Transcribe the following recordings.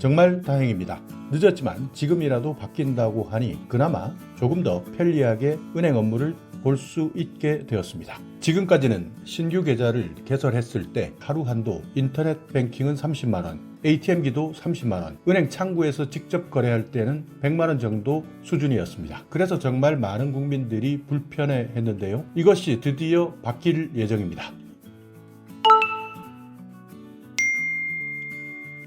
정말 다행입니다. 늦었지만 지금이라도 바뀐다고 하니 그나마 조금 더 편리하게 은행 업무를 볼 수 있게 되었습니다. 지금까지는 신규 계좌를 개설했을 때 하루 한도 인터넷 뱅킹은 30만 원, ATM기도 30만 원, 은행 창구에서 직접 거래할 때는 100만 원 정도 수준이었습니다. 그래서 정말 많은 국민들이 불편해 했는데요. 이것이 드디어 바뀔 예정입니다.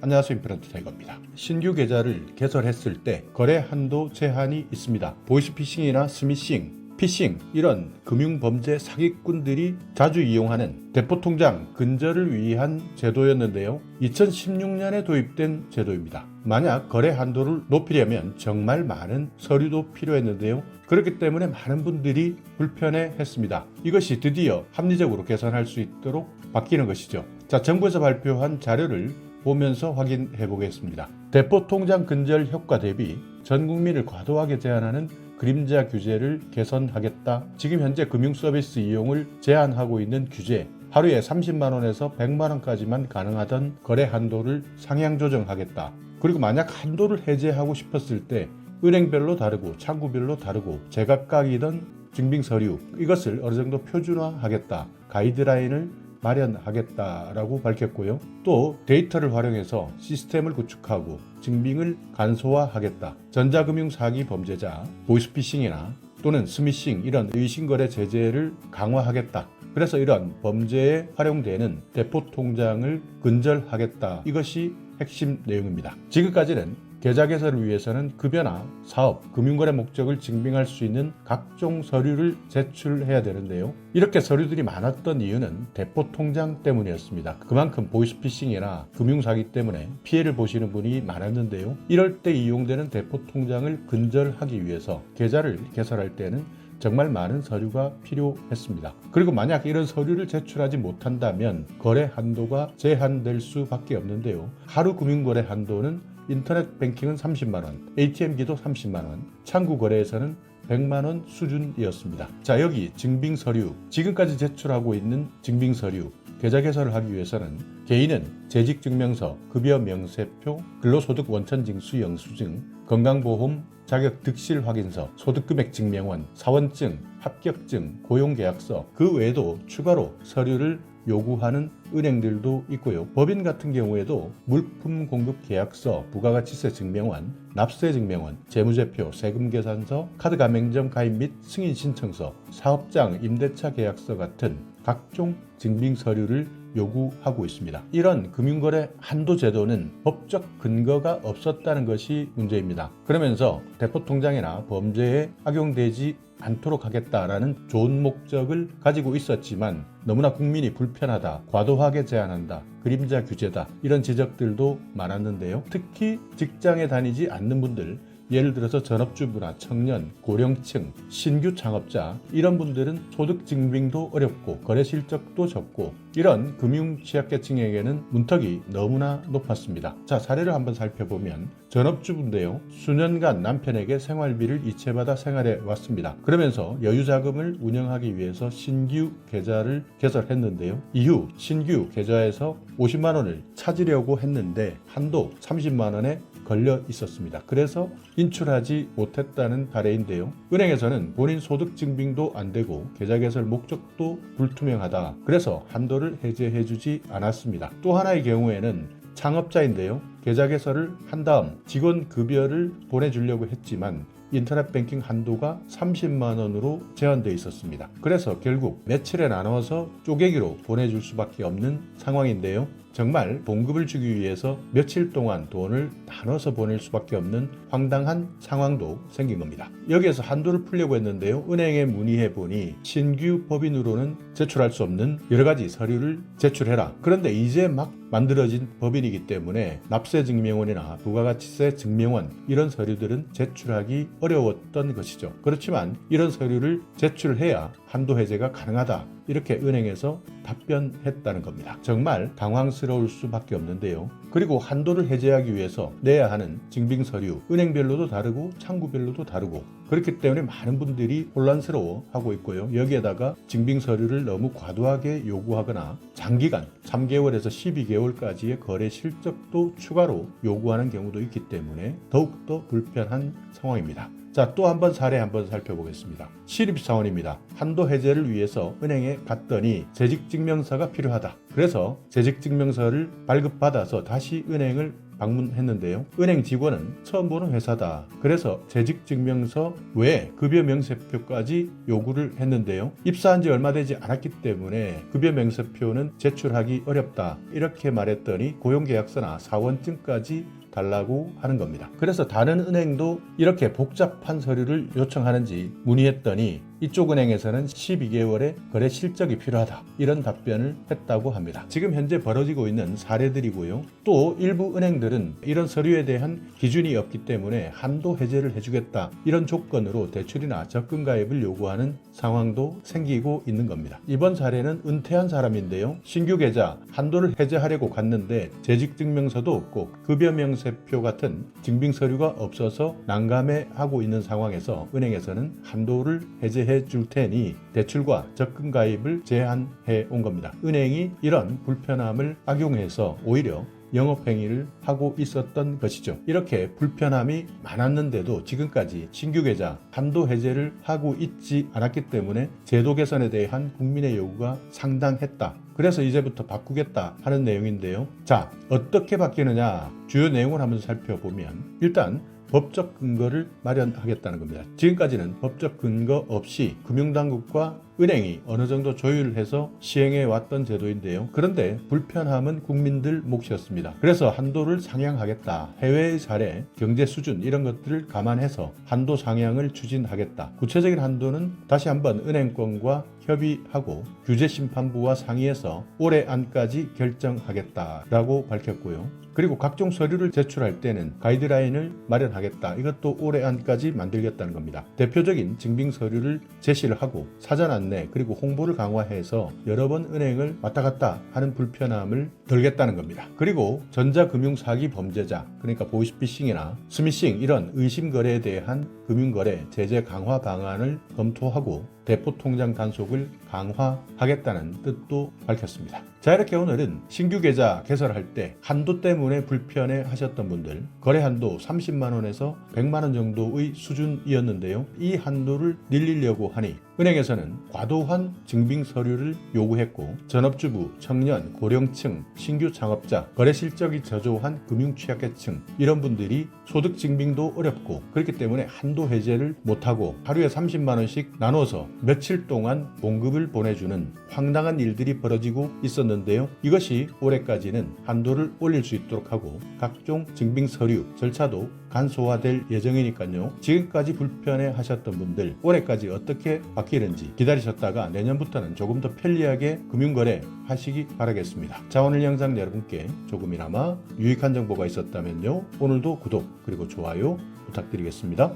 안녕하세요. 임플란트 타이거입니다. 신규 계좌를 개설했을 때 거래 한도 제한이 있습니다. 보이스피싱이나 스미싱, 피싱 이런 금융범죄 사기꾼들이 자주 이용하는 대포통장 근절을 위한 제도였는데요. 2016년에 도입된 제도입니다. 만약 거래 한도를 높이려면 정말 많은 서류도 필요했는데요. 그렇기 때문에 많은 분들이 불편해 했습니다. 이것이 드디어 합리적으로 개선할 수 있도록 바뀌는 것이죠. 자, 정부에서 발표한 자료를 보면서 확인해 보겠습니다. 대포 통장 근절 효과 대비 전 국민을 과도하게 제한하는 그림자 규제를 개선하겠다. 지금 현재 금융 서비스 이용을 제한하고 있는 규제 하루에 30만 원에서 100만 원까지만 가능하던 거래 한도를 상향 조정하겠다. 그리고 만약 한도를 해제하고 싶었을 때 은행별로 다르고 창구별로 다르고 제각각이던 증빙 서류 이것을 어느 정도 표준화하겠다. 가이드라인을 마련하겠다라고 밝혔고요. 또 데이터를 활용해서 시스템을 구축하고 증빙을 간소화하겠다. 전자금융 사기 범죄자, 보이스피싱이나 또는 스미싱 이런 의심거래 제재를 강화하겠다. 그래서 이런 범죄에 활용되는 대포 통장을 근절하겠다. 이것이 핵심 내용입니다. 지금까지는 계좌 개설을 위해서는 급여나 사업, 금융거래 목적을 증빙할 수 있는 각종 서류를 제출해야 되는데요. 이렇게 서류들이 많았던 이유는 대포 통장 때문이었습니다. 그만큼 보이스피싱이나 금융사기 때문에 피해를 보시는 분이 많았는데요. 이럴 때 이용되는 대포 통장을 근절하기 위해서 계좌를 개설할 때는 정말 많은 서류가 필요했습니다. 그리고 만약 이런 서류를 제출하지 못한다면 거래 한도가 제한될 수밖에 없는데요. 하루 금융거래 한도는 인터넷 뱅킹은 30만 원, ATM기도 30만 원, 창구 거래에서는 100만 원 수준이었습니다. 자, 여기 증빙 서류. 지금까지 제출하고 있는 증빙 서류. 계좌 개설을 하기 위해서는 개인은 재직증명서, 급여 명세표, 근로소득 원천징수 영수증, 건강보험 자격 득실 확인서, 소득금액 증명원, 사원증, 합격증, 고용계약서 그 외에도 추가로 서류를 요구하는 은행들도 있고요. 법인 같은 경우에도 물품 공급 계약서, 부가가치세 증명원, 납세 증명원, 재무제표, 세금 계산서, 카드 가맹점 가입 및 승인 신청서, 사업장 임대차 계약서 같은 각종 증빙 서류를 요구하고 있습니다. 이런 금융거래 한도 제도는 법적 근거가 없었다는 것이 문제입니다. 그러면서 대포통장이나 범죄에 악용되지 않도록 하겠다라는 좋은 목적을 가지고 있었지만 너무나 국민이 불편하다, 과도하게 제한한다, 그림자 규제다 이런 지적들도 많았는데요. 특히 직장에 다니지 않는 분들 예를 들어서 전업주부나 청년, 고령층, 신규 창업자 이런 분들은 소득 증빙도 어렵고 거래 실적도 적고 이런 금융 취약계층에게는 문턱이 너무나 높았습니다. 자, 사례를 한번 살펴보면 전업주부인데요. 수년간 남편에게 생활비를 이체받아 생활해 왔습니다. 그러면서 여유 자금을 운영하기 위해서 신규 계좌를 개설했는데요. 이후 신규 계좌에서 50만 원을 찾으려고 했는데 한도 30만 원에 걸려 있었습니다. 그래서 인출하지 못했다는 사례인데요. 은행에서는 본인 소득 증빙도 안 되고 계좌 개설 목적도 불투명하다. 그래서 한도를 해제해 주지 않았습니다. 또 하나의 경우에는 창업자인데요. 계좌 개설을 한 다음 직원 급여를 보내주려고 했지만 인터넷 뱅킹 한도가 30만 원으로 제한되어 있었습니다. 그래서 결국 며칠에 나눠서 쪼개기로 보내줄 수밖에 없는 상황인데요. 정말 봉급을 주기 위해서 며칠 동안 돈을 나눠서 보낼 수밖에 없는 황당한 상황도 생긴 겁니다. 여기에서 한도를 풀려고 했는데요. 은행에 문의해 보니 신규 법인으로는 제출할 수 없는 여러 가지 서류를 제출해라. 그런데 이제 막 만들어진 법인이기 때문에 납세 증명원이나 부가가치세 증명원 이런 서류들은 제출하기 어려웠던 것이죠. 그렇지만 이런 서류를 제출해야 한도 해제가 가능하다. 이렇게 은행에서 답변했다는 겁니다. 정말 당황스러울 수밖에 없는데요. 그리고 한도를 해제하기 위해서 내야 하는 증빙 서류, 은행별로도 다르고 창구별로도 다르고 그렇기 때문에 많은 분들이 혼란스러워 하고 있고요. 여기에다가 증빙 서류를 너무 과도하게 요구하거나 장기간 3개월에서 12개월까지의 거래 실적도 추가로 요구하는 경우도 있기 때문에 더욱더 불편한 상황입니다. 자, 또 한 번 사례 한번 살펴보겠습니다. 시립사원입니다. 한도 해제를 위해서 은행에 갔더니 재직증명서가 필요하다. 그래서 재직증명서를 발급받아서 다시 은행을 방문했는데요. 은행 직원은 처음 보는 회사다. 그래서 재직증명서 외에 급여 명세표까지 요구를 했는데요. 입사한 지 얼마 되지 않았기 때문에 급여 명세표는 제출하기 어렵다. 이렇게 말했더니 고용계약서나 사원증까지 달라고 하는 겁니다. 그래서 다른 은행도 이렇게 복잡한 서류를 요청하는지 문의했더니 이쪽 은행에서는 12개월의 거래 실적이 필요하다. 이런 답변을 했다고 합니다. 지금 현재 벌어지고 있는 사례들이고요. 또 일부 은행들은 이런 서류에 대한 기준이 없기 때문에 한도 해제를 해주겠다. 이런 조건으로 대출이나 적금 가입을 요구하는 상황도 생기고 있는 겁니다. 이번 사례는 은퇴한 사람인데요. 신규 계좌 한도를 해제하려고 갔는데 재직 증명서도 없고 급여 명세표 같은 증빙 서류가 없어서 난감해하고 있는 상황에서 은행에서는 한도를 해제해 줄 테니 대출과 적금 가입을 제한해 온 겁니다. 은행이 이런 불편함을 악용해서 오히려 영업행위를 하고 있었던 것이죠. 이렇게 불편함이 많았는데도 지금까지 신규 계좌 한도 해제를 하고 있지 않았기 때문에 제도 개선에 대한 국민의 요구가 상당했다. 그래서 이제부터 바꾸겠다 하는 내용인데요. 자, 어떻게 바뀌느냐? 주요 내용을 한번 살펴보면 일단 법적 근거를 마련하겠다는 겁니다. 지금까지는 법적 근거 없이 금융당국과 은행이 어느 정도 조율해서 시행해 왔던 제도인데요. 그런데 불편함은 국민들 몫이었습니다. 그래서 한도를 상향하겠다. 해외의 사례, 경제 수준 이런 것들을 감안해서 한도 상향을 추진하겠다. 구체적인 한도는 다시 한번 은행권과 협의하고 규제심판부와 상의해서 올해 안까지 결정하겠다라고 밝혔고요. 그리고 각종 서류를 제출할 때는 가이드라인을 마련하겠다. 이것도 올해 안까지 만들겠다는 겁니다. 대표적인 증빙 서류를 제시를 하고 사전 안내 그리고 홍보를 강화해서 여러 번 은행을 왔다 갔다 하는 불편함을 덜겠다는 겁니다. 그리고 전자금융 사기 범죄자 그러니까 보이스피싱이나 스미싱 이런 의심 거래에 대한 금융거래 제재 강화 방안을 검토하고 대포 통장 단속을 강화하겠다는 뜻도 밝혔습니다. 자 이렇게 오늘은 신규 계좌 개설할 때 한도 때문에 불편해 하셨던 분들 거래 한도 30만 원에서 100만 원 정도의 수준이었는데요. 이 한도를 늘리려고 하니 은행에서는 과도한 증빙 서류를 요구했고 전업주부, 청년, 고령층, 신규 창업자, 거래 실적이 저조한 금융 취약계층 이런 분들이 소득 증빙도 어렵고 그렇기 때문에 한도 해제를 못하고 하루에 30만 원씩 나눠서 며칠 동안 봉급을 보내주는 황당한 일들이 벌어지고 있었는데요. 이것이 올해까지는 한도를 올릴 수 있도록 하고 각종 증빙 서류 절차도 간소화될 예정이니까요. 지금까지 불편해 하셨던 분들 올해까지 어떻게 바뀌는지 기다리셨다가 내년부터는 조금 더 편리하게 금융거래 하시기 바라겠습니다. 자 오늘 영상 여러분께 조금이나마 유익한 정보가 있었다면요. 오늘도 구독 그리고 좋아요 부탁드리겠습니다.